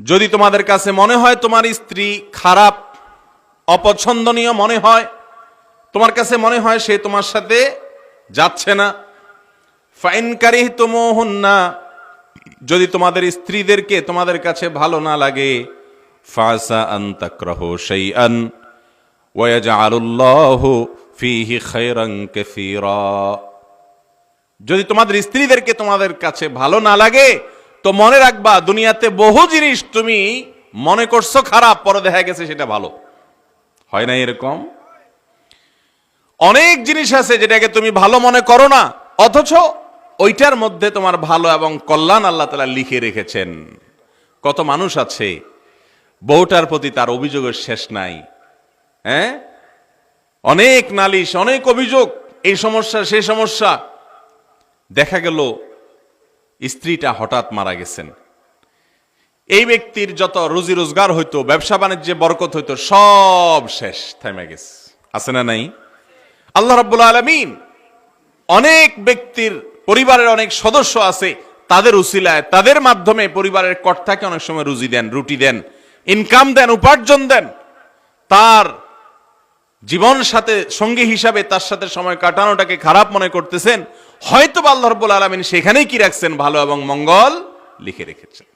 যদি তোমাদের কাছে মনে হয় তোমার স্ত্রী খারাপ, অপছন্দনীয় মনে হয়, তোমার কাছে মনে হয় সে তোমার সাথে যাচ্ছে না, ফাইন কারিহ না যদি তোমাদের স্ত্রীদেরকে তোমাদের কাছে ভালো না লাগে, ফাসা আন তাকরাহ শাইআন ওয়াজআলুল্লাহু ফীহি খায়রান কাসীরা। যদি তোমাদের স্ত্রীদেরকে তোমাদের কাছে ভালো না লাগে তো মনে রাখবা, দুনিয়াতে বহু জিনিস তুমি মনে করছ খারাপ, পরে দেখা গেছে সেটা ভালো। হয় না এরকম? অনেক জিনিস আছে যেটাকে তুমি ভালো মনে করো না, অথচ ওইটার মধ্যে তোমার ভালো এবং কল্যাণ আল্লাহ তালা লিখে রেখেছেন। কত মানুষ আছে, বউটার প্রতি তার অভিযোগের শেষ নাই। হ্যাঁ? অনেক নালিশ, অনেক অভিযোগ, এই সমস্যা, সেই সমস্যা। দেখা গেল স্ত্রীটা হঠাৎ মারা গেছেন। এই ব্যক্তির যত রুজি রোজগার হইতো, ব্যবসা বাণিজ্যে বরকত হইতো, সব শেষ, থেমে গেছে। আছে না নাই? আল্লাহ রাব্বুল আলামিন অনেক ব্যক্তির পরিবারের অনেক সদস্য আছে, তাদের উসিলায়, তাদের মাধ্যমে পরিবারের কর্তাকে অনেক সময় রুজি দেন, রুটি দেন ইনকাম দেন, উপার্জন দেন। তার জীবন সাথে, সঙ্গী হিসাবে তার সাথে সময় কাটানোটাকে খারাপ মনে করতেছেন হয়তো আল্লাহ রব্বুল আলমিন সেখানেই কি রাখছেন? ভালো এবং মঙ্গল লিখে রেখেছেন।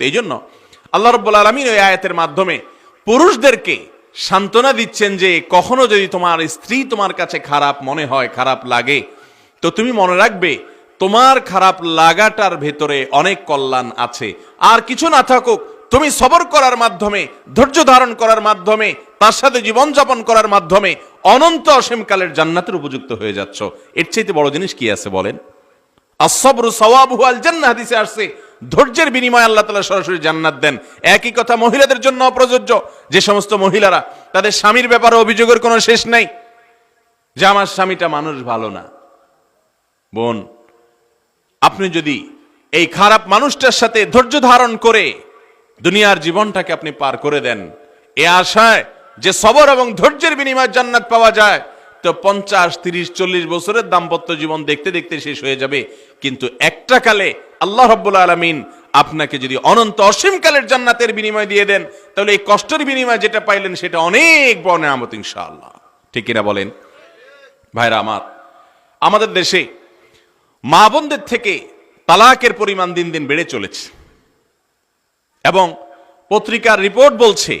এই জন্য আল্লাহ রব্বুল আলমিন ওই আয়াতের মাধ্যমে পুরুষদেরকে সান্ত্বনা দিচ্ছেন যে কখনো যদি তোমার স্ত্রী তোমার কাছে খারাপ মনে হয়, খারাপ লাগে, তো তুমি মনে রাখবে তোমার খারাপ লাগাটার ভেতরে অনেক কল্যাণ আছে। আর কিছু না থাকুক, তুমি সবর করার মাধ্যমে, ধৈর্য ধারণ করার মাধ্যমে, তার সাথে জীবনযাপন করার মাধ্যমে অনন্ত অসীমকালের জান্নাতের উপযুক্ত হয়ে যাচ্ছ। এর চাইতে বড় জিনিস কি আছে বলেন? আসবরু সওয়াবহু আল জান্নাহ হাদিসে আসছে, ধৈর্যের বিনিময়ে আল্লাহ তাআলা সরাসরি জান্নাত দেন। একই কথা মহিলাদের জন্য প্রযোজ্য যে সমস্ত মহিলারা তাদের স্বামীর ব্যাপারে অভিযোগের কোনো শেষ নেই। যে আমার স্বামীটা মানুষ ভালো না। বোন, আপনি যদি এই খারাপ মানুষটার সাথে ধৈর্য ধারণ করে দুনিয়ার জীবনটাকে আপনি পার করে দেন, এ আশায় যে সবর এবং ধৈর্যের বিনিময়ে জান্নাত পাওয়া যায়, তো পঞ্চাশ, তিরিশ, চল্লিশ বছরের দাম্পত্য জীবন দেখতে দেখতে শেষ হয়ে যাবে। কিন্তু একটা কালে আল্লাহ রব্বুল আলমিন আপনাকে যদি অনন্ত অসীমকালের জান্নাতের বিনিময় দিয়ে দেন, তাহলে এই কষ্টের বিনিময় যেটা পাইলেন সেটা অনেক বড় নেয়ামত ইনশাআল্লাহ। ঠিক কিনা বলেন? ভাইরা আমার, আমাদের দেশে মা বোনদের থেকে তালাকের পরিমাণ দিন দিন বেড়ে চলেছে। এবং পত্রিকার রিপোর্ট বলছে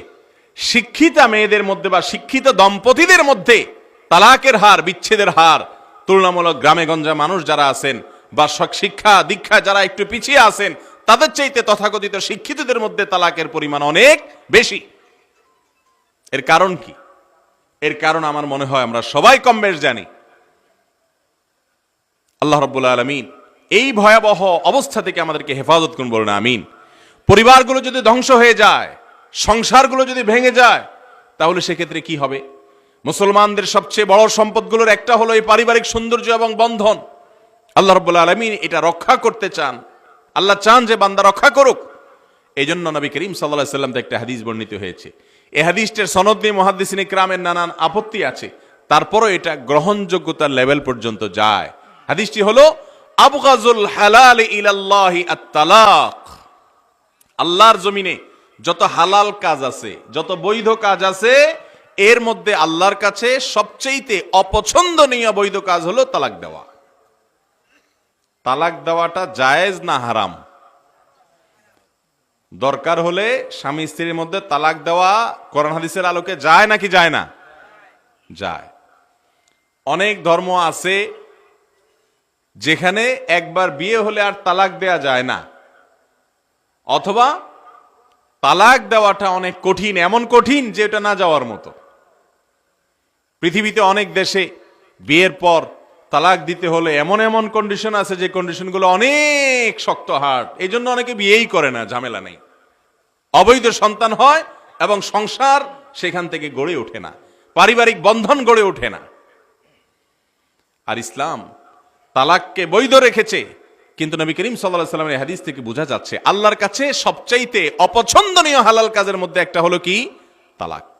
শিক্ষিতা মেয়েদের মধ্যে বা শিক্ষিত দম্পতিদের মধ্যে তালাকের হার, বিচ্ছেদের হার, তুলনামূলক গ্রামে গঞ্জা মানুষ যারা আছেন বা শিক্ষা দীক্ষা যারা একটু পিছিয়ে আছেন, তাদের চাইতে তথাকথিত শিক্ষিতদের মধ্যে তালাকের পরিমাণ অনেক বেশি। এর কারণ কি? এর কারণ আমার মনে হয় আমরা সবাই কম বেশ জানি। আল্লাহ রব্বুল আলমিন এই ভয়াবহ অবস্থা থেকে আমাদেরকে হেফাজত করুন বলুন, আমিন। পরিবারগুলো যদি ধ্বংস হয়ে যায় সংসারগুলো যদি ভেঙে যায়, তাহলে সেক্ষেত্রে কি হবে? মুসলমানদের সবচেয়ে বড় সম্পদগুলোর একটা হলো এই পারিবারিক সৌন্দর্য এবং বন্ধন। আল্লাহ রব্বুল আলমিন এটা রক্ষা করতে চান। আল্লাহ চান যে বান্দা রক্ষা করুক। এই জন্য নবী করিম সাল্লাহ সাল্লাম একটা হাদিস বর্ণিত হয়েছে। এই হাদিসটার সনদ নিয়ে মহাদিসিনী ক্রামের নানান আপত্তি আছে। তারপরও এটা গ্রহণযোগ্যতার লেভেল পর্যন্ত যায়। হাদিসটি হলো, আবগাজুল হালাল ইলাল্লাহি আত-তালাক। আল্লাহর জমিনে যত হালাল কাজ আছে, যত বৈধ কাজ আছে, এর মধ্যে আল্লাহর কাছে সবচেয়েতে অপছন্দনীয় বৈধ কাজ হলো তালাক দেওয়া। তালাক দেওয়াটা জায়েজ না হারাম? দরকার হলে স্বামী স্ত্রীর মধ্যে তালাক দেওয়া কোরআন হাদিসের আলোকে যায় নাকি যায় না? যায়। অনেক ধর্ম আছে যেখানে একবার বিয়ে হলে আর তালাক দেয়া যায় না। অথবা তালাক দেওয়াটা অনেক কঠিন, এমন কঠিন যে এটা না যাওয়ার মতো। পৃথিবীতে অনেক দেশে বিয়ের পর তালাক দিতে হলে এমন এমন কন্ডিশন আছে যে কন্ডিশনগুলো অনেক শক্ত হার্ড। এই জন্য অনেকে বিয়েই করে না, ঝামেলা নেই। অবৈধ সন্তান হয় এবং সংসার সেখান থেকে গড়ে ওঠে না। পারিবারিক বন্ধন গড়ে ওঠে না। আর ইসলাম তালাককে বৈধ রেখেছে কিন্তু নবী করিম সাল্লাহ সাল্লামের হাদিস থেকে বোঝা যাচ্ছে, আল্লাহর কাছে সবচাইতে অপছন্দনীয় হালাল কাজের মধ্যে একটা হলো কি? তালাক।